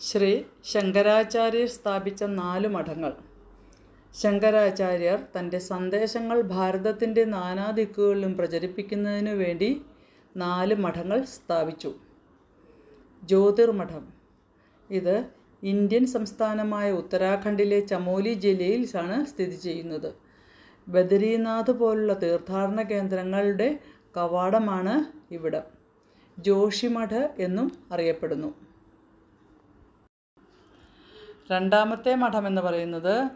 ശ്രീ ശങ്കരാചാര്യർ സ്ഥാപിച്ച നാല് മഠങ്ങൾ. ശങ്കരാചാര്യർ തന്റെ സന്ദേശങ്ങൾ ഭാരതത്തിന്റെ നാനാദിക്കുകളിലും പ്രചരിപ്പിക്കുന്നതിനു വേണ്ടി നാല് മഠങ്ങൾ സ്ഥാപിച്ചു. ജ്യോതിർമഠം. ഇത് ഇന്ത്യൻ സംസ്ഥാനമായ ഉത്തരാഖണ്ഡിലെ ചമോലി ജില്ലയിലാണ് സ്ഥിതി ചെയ്യുന്നത്. ബദരീനാഥ് പോലുള്ള തീർത്ഥാടന കേന്ദ്രങ്ങളുടെ കവാടമാണ് ഇവിടം. ജോഷിമഠ് എന്നും അറിയപ്പെടുന്നു. രണ്ടാമത്തെ മഠം എന്ന് പറയുന്നത്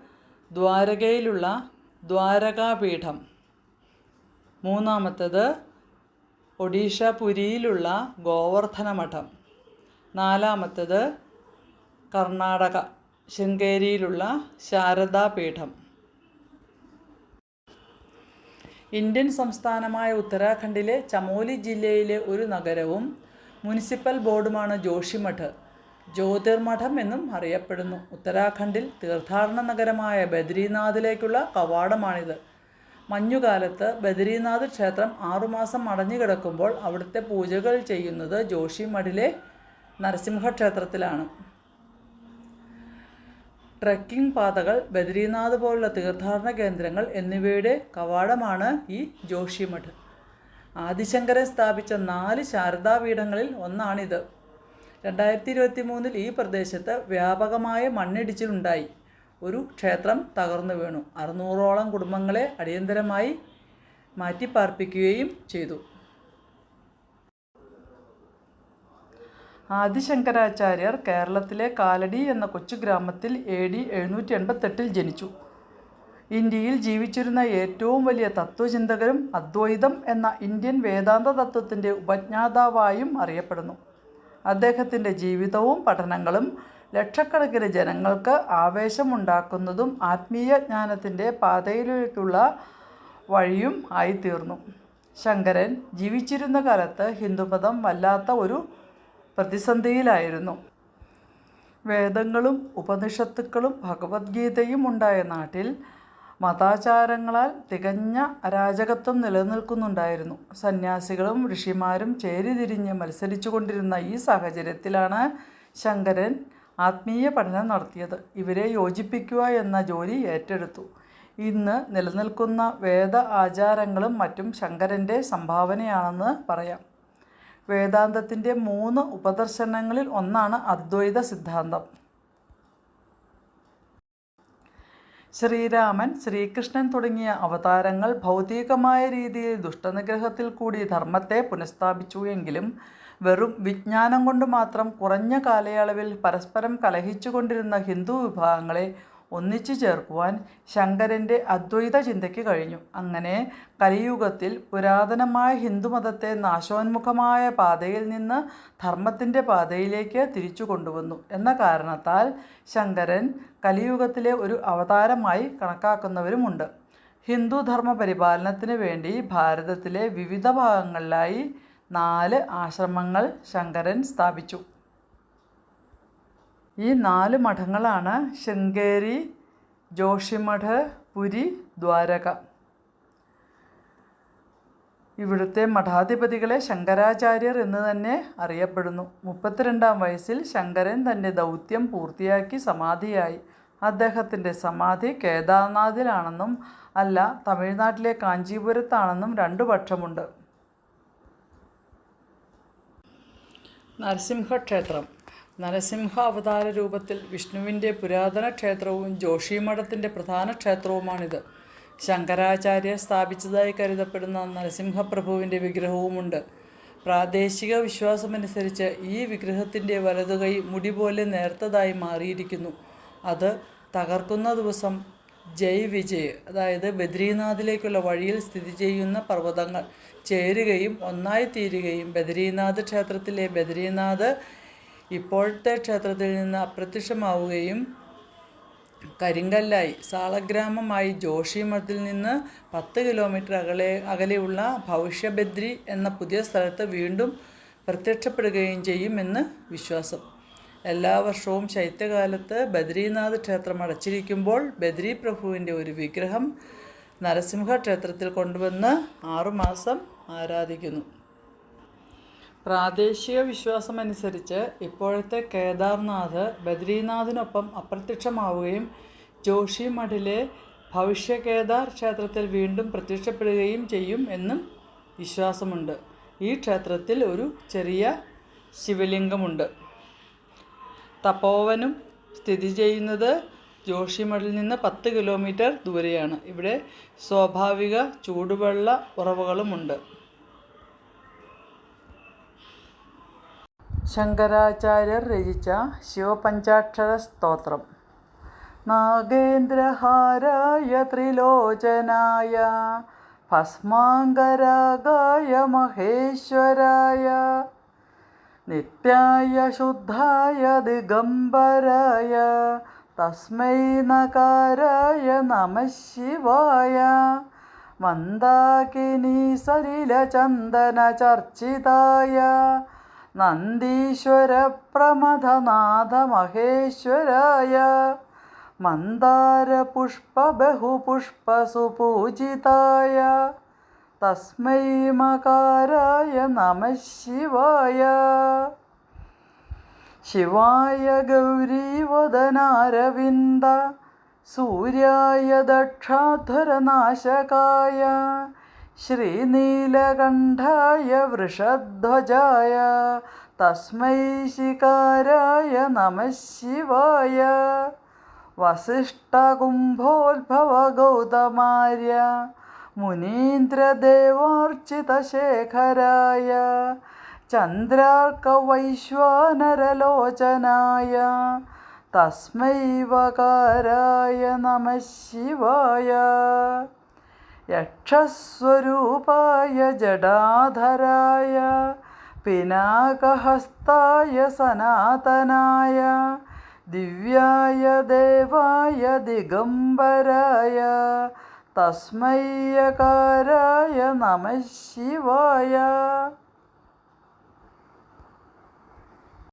ദ്വാരകയിലുള്ള ദ്വാരകാപീഠം. മൂന്നാമത്തേത് ഒഡീഷ പുരിയിലുള്ള ഗോവർദ്ധന മഠം. നാലാമത്തേത് കർണാടക ശൃംഗേരിയിലുള്ള ശാരദാപീഠം. ഇന്ത്യൻ സംസ്ഥാനമായ ഉത്തരാഖണ്ഡിലെ ചമോലി ജില്ലയിലെ ഒരു നഗരവും മുനിസിപ്പൽ ബോർഡുമാണ് ജോഷിമഠ്. ജ്യോതിർമഠം എന്നും അറിയപ്പെടുന്നു. ഉത്തരാഖണ്ഡിൽ തീർത്ഥാടന നഗരമായ ബദ്രീനാഥിലേക്കുള്ള കവാടമാണിത്. മഞ്ഞുകാലത്ത് ബദ്രീനാഥ് ക്ഷേത്രം ആറുമാസം അടഞ്ഞുകിടക്കുമ്പോൾ അവിടുത്തെ പൂജകൾ ചെയ്യുന്നത് ജോഷിമഠിലെ നരസിംഹ ക്ഷേത്രത്തിലാണ് ട്രെക്കിംഗ് പാതകൾ ബദ്രീനാഥ് പോലുള്ള തീർത്ഥാടന കേന്ദ്രങ്ങൾ എന്നിവയുടെ കവാടമാണ് ഈ ജോഷിമഠ്. ആദിശങ്കരൻ സ്ഥാപിച്ച നാല് ശാരദാപീഠങ്ങളിൽ ഒന്നാണിത്. രണ്ടായിരത്തി ഇരുപത്തി മൂന്നിൽ ഈ പ്രദേശത്ത് വ്യാപകമായ മണ്ണിടിച്ചിലുണ്ടായി. ഒരു ക്ഷേത്രം തകർന്നു വീണു. അറുന്നൂറോളം കുടുംബങ്ങളെ അടിയന്തരമായി മാറ്റിപ്പാർപ്പിക്കുകയും ചെയ്തു. ആദിശങ്കരാചാര്യർ കേരളത്തിലെ കാലടി എന്ന കൊച്ചു ഗ്രാമത്തിൽ എ ഡി എഴുന്നൂറ്റി എൺപത്തെട്ടിൽ ജനിച്ചു. ഇന്ത്യയിൽ ജീവിച്ചിരുന്ന ഏറ്റവും വലിയ തത്വചിന്തകരും അദ്വൈതം എന്ന ഇന്ത്യൻ വേദാന്ത തത്വത്തിന്റെ ഉപജ്ഞാതാവായും അറിയപ്പെടുന്നു. അദ്ദേഹത്തിന്റെ ജീവിതവും പഠനങ്ങളും ലക്ഷക്കണക്കിന് ജനങ്ങൾക്ക് ആവേശമുണ്ടാക്കുന്നതും ആത്മീയ ജ്ഞാനത്തിന്റെ പാതയിലേക്കുള്ള വഴിയും ആയിത്തീർന്നു. ശങ്കരൻ ജീവിച്ചിരുന്ന കാലത്ത് ഹിന്ദുമതം വല്ലാത്ത ഒരു പ്രതിസന്ധിയിലായിരുന്നു. വേദങ്ങളും ഉപനിഷത്തുക്കളും ഭഗവത്ഗീതയും ഉണ്ടായ നാട്ടിൽ മതാചാരങ്ങളാൽ തികഞ്ഞ അരാജകത്വം നിലനിൽക്കുന്നുണ്ടായിരുന്നു. സന്യാസികളും ഋഷിമാരും ചേരിതിരിഞ്ഞ് മത്സരിച്ചു കൊണ്ടിരുന്ന ഈ സാഹചര്യത്തിലാണ് ശങ്കരൻ ആത്മീയ പഠനം നടത്തിയത്. ഇവരെ യോജിപ്പിക്കുക എന്ന ജോലി ഏറ്റെടുത്തു. ഇന്ന് നിലനിൽക്കുന്ന വേദ ആചാരങ്ങളും മറ്റും ശങ്കരന്റെ സംഭാവനയാണെന്ന് പറയാം. വേദാന്തത്തിന്റെ മൂന്ന് ഉപദർശനങ്ങളിൽ ഒന്നാണ് അദ്വൈത സിദ്ധാന്തം. ശ്രീരാമൻ ശ്രീകൃഷ്ണൻ തുടങ്ങിയ അവതാരങ്ങൾ ഭൗതികമായ രീതിയിൽ ദുഷ്ടനിഗ്രഹത്തിൽ കൂടി ധർമ്മത്തെ പുനഃസ്ഥാപിച്ചു എങ്കിലും വെറും വിജ്ഞാനം കൊണ്ട് മാത്രം കുറഞ്ഞ കാലയളവിൽ പരസ്പരം കലഹിച്ചുകൊണ്ടിരുന്ന ഹിന്ദു വിഭാഗങ്ങളെ ഒന്നിച്ചു ചേർക്കുവാൻ ശങ്കരന്റെ അദ്വൈത ചിന്തയ്ക്ക് കഴിഞ്ഞു. അങ്ങനെ കലിയുഗത്തിൽ പുരാതനമായ ഹിന്ദുമതത്തെ നാശോന്മുഖമായ പാതയിൽ നിന്ന് ധർമ്മത്തിന്റെ പാതയിലേക്ക് തിരിച്ചു കൊണ്ടുവന്നു എന്ന കാരണത്താൽ ശങ്കരൻ കലിയുഗത്തിലെ ഒരു അവതാരമായി കണക്കാക്കുന്നവരുമുണ്ട്. ഹിന്ദു ധർമ്മ പരിപാലനത്തിന് വേണ്ടി ഭാരതത്തിലെ വിവിധ ഭാഗങ്ങളിലായി നാല് ആശ്രമങ്ങൾ ശങ്കരൻ സ്ഥാപിച്ചു. ഈ നാല് മഠങ്ങളാണ് ശൃംഗേരി ജോഷിമഠ് പുരി ദ്വാരക. ഇവിടുത്തെ മഠാധിപതികളെ ശങ്കരാചാര്യർ എന്ന് തന്നെ അറിയപ്പെടുന്നു. മുപ്പത്തിരണ്ടാം വയസ്സിൽ ശങ്കരൻ തന്റെ ദൗത്യം പൂർത്തിയാക്കി സമാധിയായി. അദ്ദേഹത്തിന്റെ സമാധി കേദാർനാഥിലാണെന്നും അല്ല തമിഴ്നാട്ടിലെ കാഞ്ചീപുരത്താണെന്നും രണ്ടു പക്ഷമുണ്ട്. നരസിംഹക്ഷേത്രം. നരസിംഹ അവതാര രൂപത്തിൽ വിഷ്ണുവിന്റെ പുരാതന ക്ഷേത്രവും ജോഷിമഠത്തിന്റെ പ്രധാന ക്ഷേത്രവുമാണിത്. ശങ്കരാചാര്യർ സ്ഥാപിച്ചതായി കരുതപ്പെടുന്ന നരസിംഹപ്രഭുവിന്റെ വിഗ്രഹവുമുണ്ട്. പ്രാദേശിക വിശ്വാസമനുസരിച്ച് ഈ വിഗ്രഹത്തിന്റെ വലതുകൈ മുടി പോലെ നേർത്തതായി മാറിയിരിക്കുന്നു. അത് തകർക്കുന്ന ദിവസം ജയ് വിജയ് അതായത് ബദ്രീനാഥിലേക്കുള്ള വഴിയിൽ സ്ഥിതി ചെയ്യുന്ന പർവതങ്ങൾ ചേരുകയും ഒന്നായി തീരുകയും ബദ്രീനാഥ് ക്ഷേത്രത്തിലെ ബദ്രീനാഥ് ഇപ്പോഴത്തെ ക്ഷേത്രത്തിൽ നിന്ന് അപ്രത്യക്ഷമാവുകയും കരിങ്കല്ലായി സാളഗ്രാമമായി ജോഷിമഠത്തിൽ നിന്ന് പത്ത് കിലോമീറ്റർ അകലെ അകലെയുള്ള ഭവിഷ്യബദ്രി എന്ന പുതിയ സ്ഥലത്ത് വീണ്ടും പ്രത്യക്ഷപ്പെടുകയും ചെയ്യുമെന്ന് വിശ്വാസം. എല്ലാ വർഷവും ശൈത്യകാലത്ത് ബദ്രീനാഥ് ക്ഷേത്രം അടച്ചിരിക്കുമ്പോൾ ബദ്രി പ്രഭുവിന്റെ ഒരു വിഗ്രഹം നരസിംഹ ക്ഷേത്രത്തിൽ കൊണ്ടുവന്ന് ആറുമാസം ആരാധിക്കുന്നു. പ്രാദേശിക വിശ്വാസമനുസരിച്ച് ഇപ്പോഴത്തെ കേദാർനാഥ് ബദ്രീനാഥിനൊപ്പം അപ്രത്യക്ഷമാവുകയും ജോഷി മഠിലെ ഭവിഷ്യ കേദാർ ക്ഷേത്രത്തിൽ വീണ്ടും പ്രത്യക്ഷപ്പെടുകയും ചെയ്യും എന്നും വിശ്വാസമുണ്ട്. ഈ ക്ഷേത്രത്തിൽ ഒരു ചെറിയ ശിവലിംഗമുണ്ട്. തപോവനും സ്ഥിതി ചെയ്യുന്നത് ജോഷിമഠിൽ നിന്ന് പത്ത് കിലോമീറ്റർ ദൂരെയാണ്. ഇവിടെ സ്വാഭാവിക ചൂടുവെള്ള ഉറവകളുമുണ്ട്. ശങ്കരാചാര്യർ രചിച്ച ശിവപഞ്ചാക്ഷര സ്തോത്രം നാഗേന്ദ്രഹാരായ ത്രിലോചനായ ഭസ്മാങ്കരാഗായ മഹേശ്വരായ നിത്യായ ശുദ്ധായ ദിഗംബരായ തസ്മൈ നകാരായ നമ ശിവായ മന്ദാകിനി സലിലചന്ദന ചർച്ചിതായ നന്ദീശ്വര പ്രമഥനാഥ മഹേശ്വരായ മന്ദാര പുഷ്പ ബഹുപുഷ്പ സുപൂജിതായ തസ്മൈ മകാരായ നമ ശിവായ. ശിവായ ഗൗരീവദനാരവിന്ദ സൂര്യായ ദക്ഷാധരനാശകായ. ശ്രീനീലകണ്ഠായ വൃഷധ്വജായ തസ്മൈ ശികാരായ നമ ശിവായ വസിഷ്ഠകുംഭോത്ഭവ ഗൗതമാര്യ മുനീന്ദ്രദേവാർച്ചിതശേഖരായ ചന്ദ്രാർക്കവൈശ്വാനരലോചനായ തസ്മൈവകാരായ നമ ശിവായ. യക്ഷസ്വരൂപായ ജഡാധരായ പിനാകഹസ്തായ സനാതനായ ദിവ്യായ ദേവായ ദിഗംബരായ തസ്മയ്യകാരായ നമ ശിവായ.